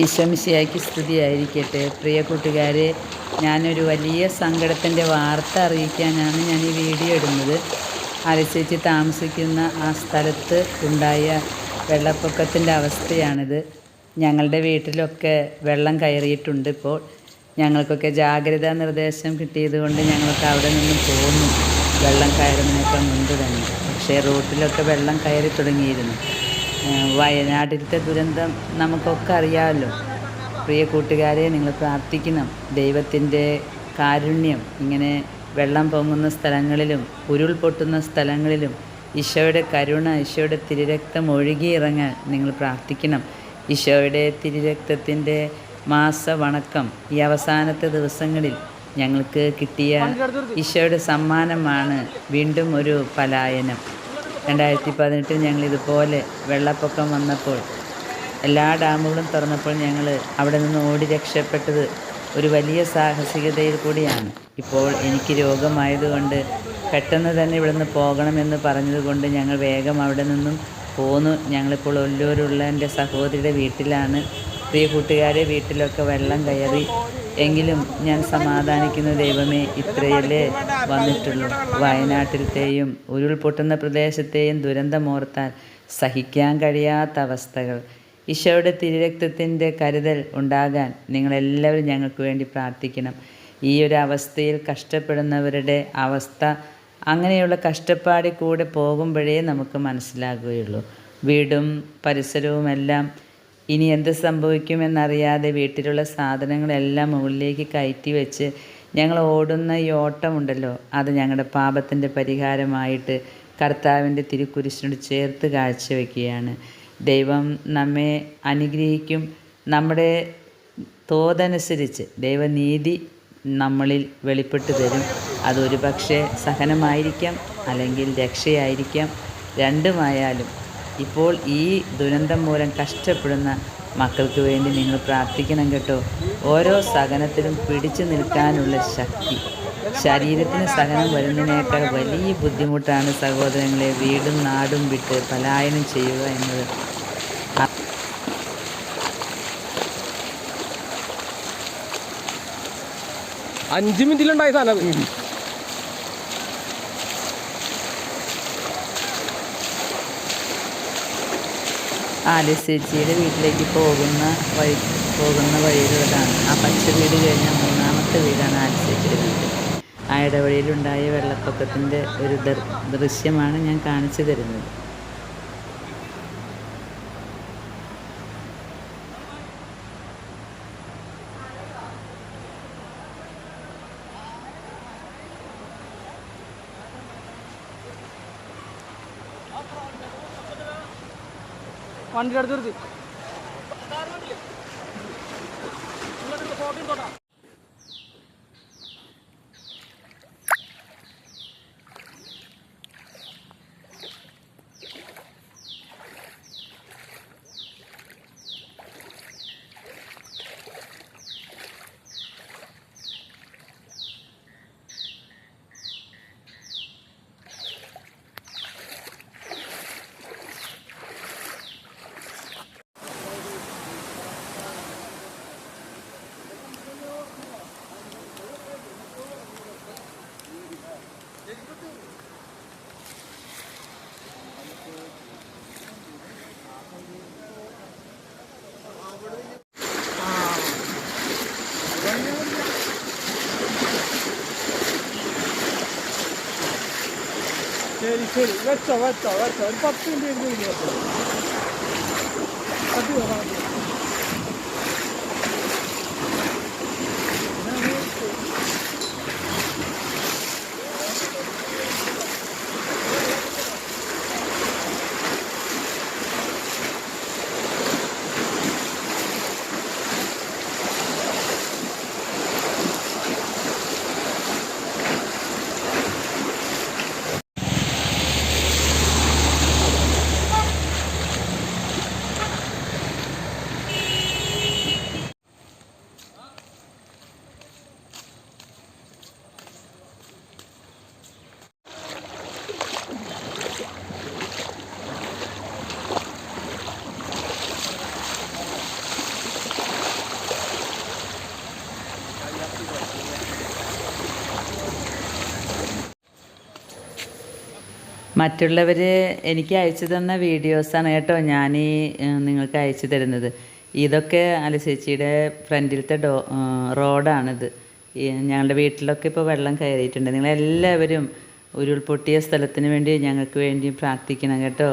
ഈശോമിശിയായ്ക്ക് സ്തുതിയായിരിക്കട്ടെ. പ്രിയ കൂട്ടുകാരെ ഞാനൊരു വലിയ സങ്കടത്തിന്റെ വാർത്ത അറിയിക്കാനാണ് ഞാൻ ഈ വീഡിയോ ഇടുന്നത്. അരച്ചേച്ചി താമസിക്കുന്ന ആ സ്ഥലത്ത് ഉണ്ടായ വെള്ളപ്പൊക്കത്തിന്റെ അവസ്ഥയാണിത്. ഞങ്ങളുടെ വീട്ടിലൊക്കെ വെള്ളം കയറിയിട്ടുണ്ട് ഇപ്പോൾ. ഞങ്ങൾക്കൊക്കെ ജാഗ്രതാ നിർദ്ദേശം കിട്ടിയതുകൊണ്ട് ഞങ്ങൾക്ക് അവിടെ നിന്ന് പോന്നു വെള്ളം കയറുന്നതിനൊക്കെ മുൻപ് തന്നെ. പക്ഷേ റോട്ടിലൊക്കെ വെള്ളം കയറി തുടങ്ങിയിരുന്നു. വയനാട്ടിലത്തെ ദുരന്തം നമുക്കൊക്കെ അറിയാമല്ലോ. പ്രിയ കൂട്ടുകാരെ നിങ്ങൾ പ്രാർത്ഥിക്കണം. ദൈവത്തിന്റെ കാരുണ്യം ഇങ്ങനെ വെള്ളം പൊങ്ങുന്ന സ്ഥലങ്ങളിലും ഉരുൾപൊട്ടുന്ന സ്ഥലങ്ങളിലും ഈശോയുടെ കരുണ ഈശോയുടെ തിരുരക്തം ഒഴുകിയിറങ്ങാൻ നിങ്ങൾ പ്രാർത്ഥിക്കണം. ഈശോയുടെ തിരുരക്തത്തിന്റെ മാസവണക്കം ഈ അവസാനത്തെ ദിവസങ്ങളിൽ ഞങ്ങൾക്ക് കിട്ടിയ ഈശോയുടെ സമ്മാനമാണ്. വീണ്ടും ഒരു പലായനം. രണ്ടായിരത്തി പതിനെട്ടിൽ ഞങ്ങൾ ഇതുപോലെ വെള്ളപ്പൊക്കം വന്നപ്പോൾ എല്ലാ ഡാമുകളും തുറന്നപ്പോൾ ഞങ്ങൾ അവിടെ നിന്ന് ഓടി രക്ഷപ്പെട്ടത് ഒരു വലിയ സാഹസികതയിൽ കൂടിയാണ്. ഇപ്പോൾ എനിക്ക് രോഗമായതുകൊണ്ട് പെട്ടെന്ന് തന്നെ ഇവിടുന്ന് പോകണമെന്ന് പറഞ്ഞതുകൊണ്ട് ഞങ്ങൾ വേഗം അവിടെ നിന്നും പോന്നു. ഞങ്ങളിപ്പോൾ ഒല്ലൂരുള്ള എന്റെ സഹോദരിയുടെ വീട്ടിലാണ്. പ്രിയ കൂട്ടുകാരെ വീട്ടിലൊക്കെ വെള്ളം കയറി എങ്കിലും ഞാൻ സമാധാനിക്കുന്ന ദൈവമേ ഇത്രയല്ലേ വന്നിട്ടുള്ളൂ. വയനാട്ടിലത്തെയും ഉരുൾപൊട്ടുന്ന പ്രദേശത്തെയും ദുരന്തമോർത്താൽ സഹിക്കാൻ കഴിയാത്ത അവസ്ഥകൾ. ഈശോയുടെ തിരുരക്തത്തിന്റെ കരുതൽ ഉണ്ടാകാൻ നിങ്ങളെല്ലാവരും ഞങ്ങൾക്ക് വേണ്ടി പ്രാർത്ഥിക്കണം. ഈ ഒരു അവസ്ഥയിൽ കഷ്ടപ്പെടുന്നവരുടെ അവസ്ഥ അങ്ങനെയുള്ള കഷ്ടപ്പാടി കൂടെ പോകുമ്പോഴേ നമുക്ക് മനസ്സിലാകുകയുള്ളൂ. വീടും പരിസരവുമെല്ലാം ഇനി എന്ത് സംഭവിക്കുമെന്നറിയാതെ വീട്ടിലുള്ള സാധനങ്ങളെല്ലാം മുകളിലേക്ക് കയറ്റി വെച്ച് ഞങ്ങൾ ഓടുന്ന ഈ ഓട്ടമുണ്ടല്ലോ അത് ഞങ്ങളുടെ പാപത്തിന്റെ പരിഹാരമായിട്ട് കർത്താവിന്റെ തിരുക്കുരിശിനോട് ചേർത്ത് കാഴ്ചവെക്കുകയാണ്. ദൈവം നമ്മെ അനുഗ്രഹിക്കും. നമ്മുടെ തോതനുസരിച്ച് ദൈവനീതി നമ്മളിൽ വെളിപ്പെട്ട് തരും. അതൊരു പക്ഷേ സഹനമായിരിക്കാം അല്ലെങ്കിൽ രക്ഷയായിരിക്കാം. രണ്ടുമായാലും ഇപ്പോൾ ഈ ദുരന്തം മൂലം കഷ്ടപ്പെടുന്ന മക്കൾക്ക് വേണ്ടി നിങ്ങൾ പ്രാർത്ഥിക്കണം കേട്ടോ. ഓരോ സഹനത്തിലും പിടിച്ചു നിൽക്കാനുള്ള ശക്തി. ശരീരത്തിന് സഹനം വരുന്നതിനേക്കാൾ വലിയ ബുദ്ധിമുട്ടാണ് സഹോദരങ്ങളെ വീടും നാടും വിട്ട് പലായനം ചെയ്യുക എന്നത്. അഞ്ച് മിനിറ്റിലുണ്ടായ സാധനം. അത്. ആലസ്യച്ചിയുടെ വീട്ടിലേക്ക് പോകുന്ന വഴി പോകുന്ന വഴിയിലുള്ളതാണ് ആ പച്ച വീട് കഴിഞ്ഞ മൂന്നാമത്തെ വീടാണ് ആലസ്യച്ചിയുടെ വീട് ആ ഇടവഴിയിലുണ്ടായ വെള്ളപ്പൊക്കത്തിന്റെ ഒരു ദൃശ്യമാണ് ഞാൻ കാണിച്ചു തരുന്നത് വണ്ടി അടുത്ത് ശരി ശരി വെച്ചോ വെച്ചോ വെച്ചോ ഒരു പത്ത് മിനിറ്റ് കഴിഞ്ഞ് വെച്ചോ കത്തി വെക്കാം, മറ്റുള്ളവർ എനിക്ക് അയച്ചു തന്ന വീഡിയോസാണ് കേട്ടോ ഞാൻ ഈ നിങ്ങൾക്ക് അയച്ചു തരുന്നത്. ഇതൊക്കെ അലസേച്ചിയുടെ ഫ്രണ്ടിലത്തെ ഡോ റോഡാണിത്. ഞങ്ങളുടെ വീട്ടിലൊക്കെ ഇപ്പോൾ വെള്ളം കയറിയിട്ടുണ്ട്. നിങ്ങളെല്ലാവരും ഉരുൾപൊട്ടിയ സ്ഥലത്തിന് വേണ്ടി ഞങ്ങൾക്ക് വേണ്ടി പ്രാർത്ഥിക്കണം കേട്ടോ.